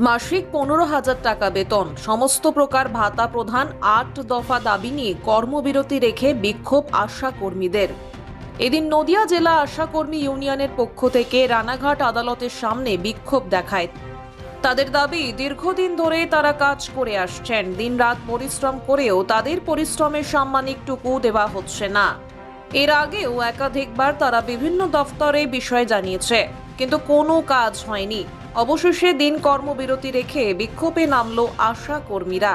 মাসিক পনেরো হাজার টাকা বেতন। সমস্ত প্রকার ভাতা প্রধান আট দফা দাবি নিয়ে কর্মবিরতি রেখে বিক্ষোভ আশা কর্মীদের এদিন নদিয়া জেলা আশাকর্মী ইউনিয়নের পক্ষ থেকে রানাঘাট আদালতের সামনে বিক্ষোভ দেখায়। তাদের দাবি, দীর্ঘদিন ধরে তারা কাজ করে আসছেন। দিনরাত পরিশ্রম করেও তাদের পরিশ্রমের সাম্মানিকটুকু দেওয়া হচ্ছে না। এর আগেও একাধিকবার তারা বিভিন্ন দফতরে বিষয় জানিয়েছে, কিন্তু কোনো কাজ হয়নি। অবশেষে দিন কর্মবিরতি রেখে বিক্ষোভে নামল আশা কর্মীরা।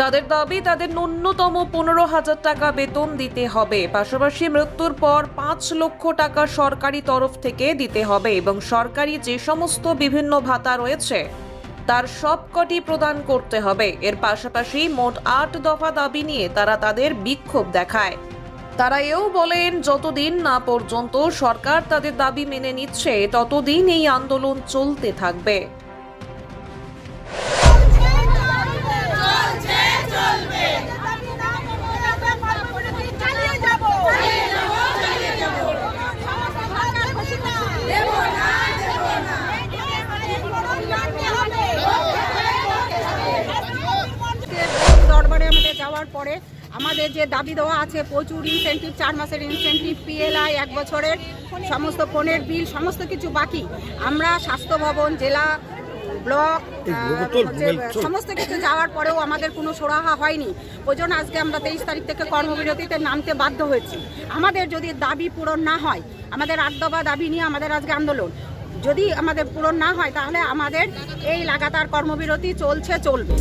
তাদের দাবি, তাদের ন্যূনতম পনেরো হাজার টাকা বেতন দিতে হবে। পাশাপাশি মৃত্যুর পর পাঁচ লক্ষ টাকা সরকারি তরফ থেকে দিতে হবে এবং সরকারি যে সমস্ত বিভিন্ন ভাতা রয়েছে, তার সবকটি প্রদান করতে হবে। এর পাশাপাশি মোট আট দফা দাবি নিয়ে তারা তাদের বিক্ষোভ দেখায়। তারা এও বলেন, যতদিন না পর্যন্ত সরকার তাদের দাবি মেনে নিচ্ছে, ততদিন এই আন্দোলন চলতে থাকবে। দরবারে আমাদের যাওয়ার পরে আমাদের যে দাবি দেওয়া আছে প্রচুর ইনসেন্টিভ চার মাসের ইনসেন্টিভ পিএলআই এক বছরের সমস্ত ফোনের বিল সমস্ত কিছু বাকি। আমরা স্বাস্থ্য ভবন জেলা ব্লক সমস্ত কিছু যাওয়ার পরেও আমাদের কোনো সুরাহা হয়নি। ওই জন্য আজকে আমরা তেইশ তারিখ থেকে কর্মবিরতিতে নামতে বাধ্য হয়েছি। আমাদের যদি দাবি পূরণ না হয় আমাদের আট দফা দাবি নিয়ে আমাদের আজকে আন্দোলন। যদি আমাদের পূরণ না হয় তাহলে আমাদের এই লাগাতার কর্মবিরতি চলছে চলবে।